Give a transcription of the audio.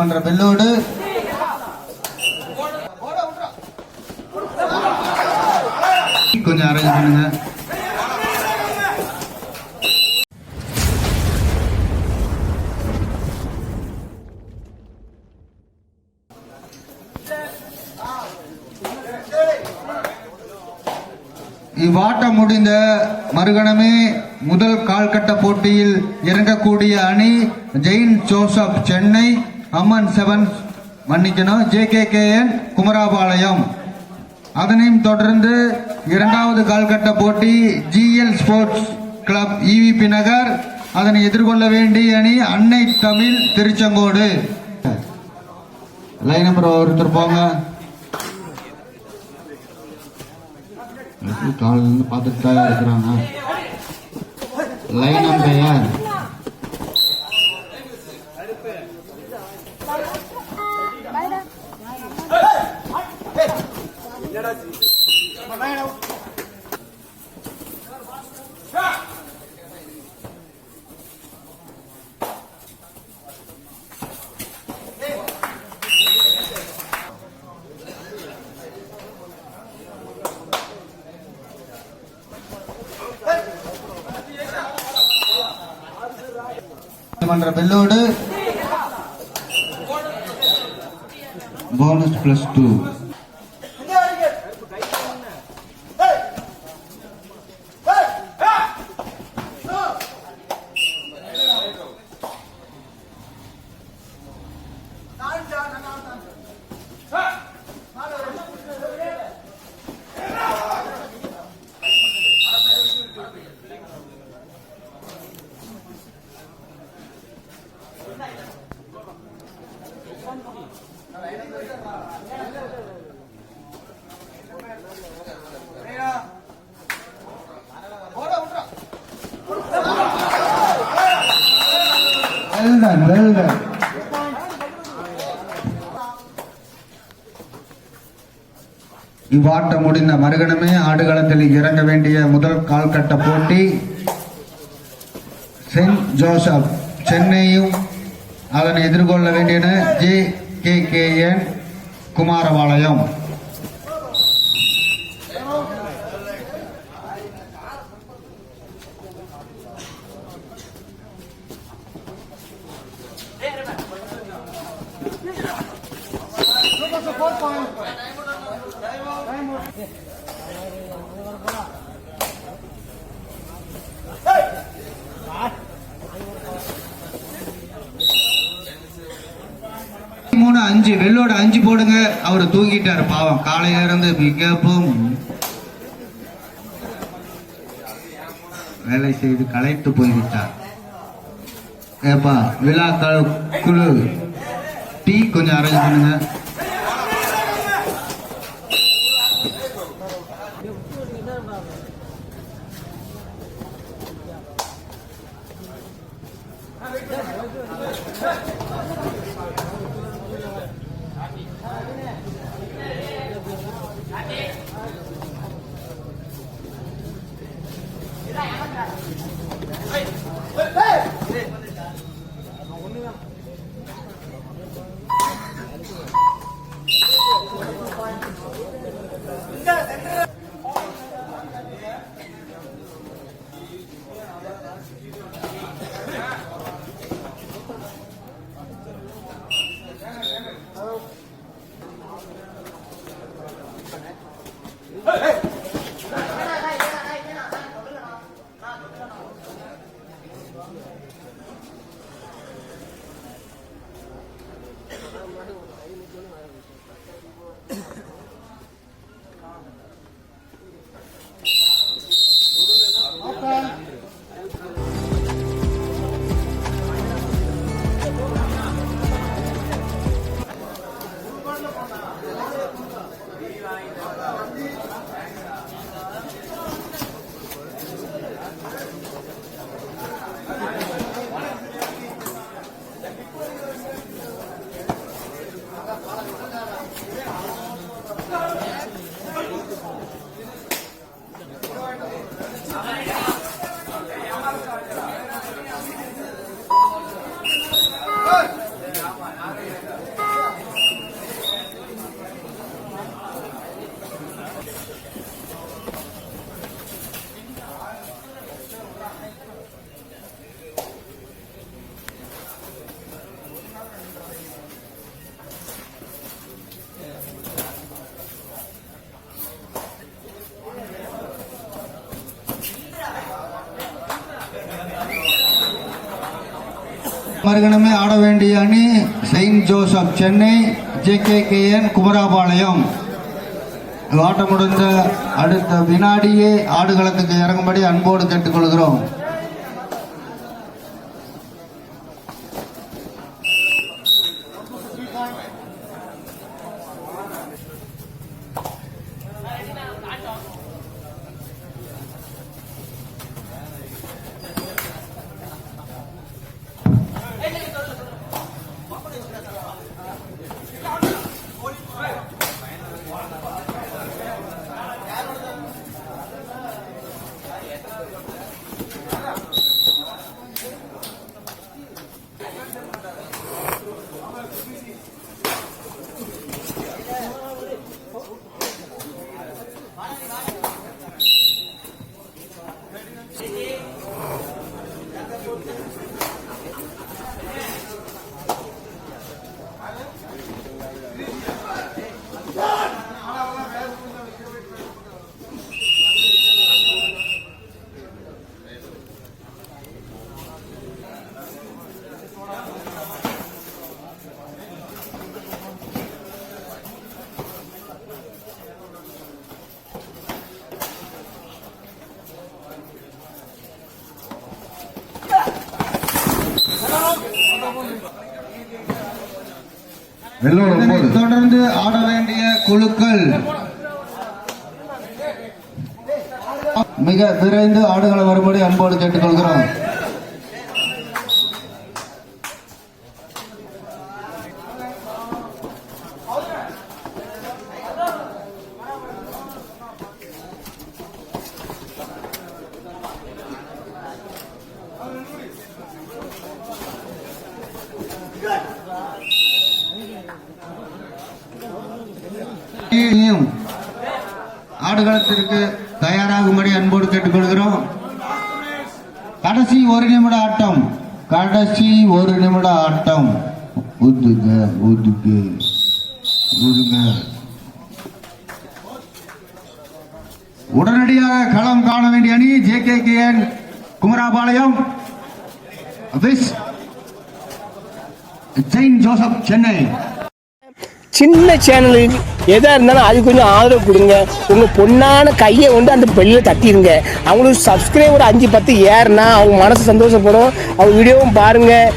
நீதிமன்ற பெல்லோடு. கொஞ்சம் அரேஞ்ச் பண்ணுங்க. இவ்வாட்டம் முடிந்த மறுகணமே முதல் கால்கட்ட போட்டியில் இறங்கக்கூடிய அணி Saint Joseph Chennai. Amman seven மன்னிக்கணும். ஜேகேகேஎன் குமராபாளையம். அதனையும் தொடர்ந்து இரண்டாவது கால்கட்ட போட்டி GL sports club EVP Nagar. அதனை எதிர்கொள்ள வேண்டிய அணி அன்னை தமிழ் திருச்செங்கோடு. லைன் நம்பர் ஒருத்தர் போங்க. காலையில இருந்து பார்த்துட்டு தான் இருக்கிறாங்க. லைன் நம்பர் யார் மன்ற பெல்லோடு. Bonus plus two well done well done இவ்வாட்டம் முடிந்த மறுகணமே ஆடுகளத்தில் இறங்க வேண்டிய முதல் கால்கட்ட போட்டி சென்ட் ஜோசப் சென்னையும் அதனை எதிர்கொள்ள வேண்டியன J K K N Kumarapalayam. மூணு அஞ்சு வெள்ளோட அஞ்சு போடுங்க. அவர் தூங்கிட்டாரு பாவம். காலையில இருந்து மிகவும் வேலை செய்து களைத்து போய்விட்டார். ஏப்பா விழா குழு டீ கொஞ்சம் அரேஞ்ச் பண்ணுங்க. Oh, my God. மறுகணமே ஆட வேண்டிய அணி Saint Joseph Chennai JKKN Kumarapalayam. ஆட்டம் முடிந்த அடுத்த வினாடியே ஆடுகளத்துக்கு இறங்கும்படி அன்போடு கேட்டுக்கொள்கிறோம். தொடர்ந்து ஆட வேண்டிய குழுக்கள். மிக விரைந்து ஆடுகளை வரும்படி அன்போடு கேட்டுக்கொள்கிறோம். ஆடுகளத்திற்கு தயாராகும்படி அன்போடு கேட்டுக்கொள்கிறோம். கடைசி ஒரு நிமிட ஆட்டம் கடைசி ஒரு நிமிட ஆட்டம். ஊதுங்க ஊதுங்க ஊதுங்க உடனடியாக களம் காண வேண்டிய அணி J K K N Kumarapalayam. Vs Saint Joseph Chennai சின்ன சேனலுக்கு எதாக இருந்தாலும் அது கொஞ்சம் ஆதரவு கொடுங்க. உங்கள் பொண்ணான கையை கொண்டு அந்த பெல்லில் தட்டிடுங்க அவங்களுக்கு சப்ஸ்கிரைபர் அஞ்சு பத்து ஏறுனா அவங்க மனசு சந்தோஷப்படும். அவங்க வீடியோவும் பாருங்கள்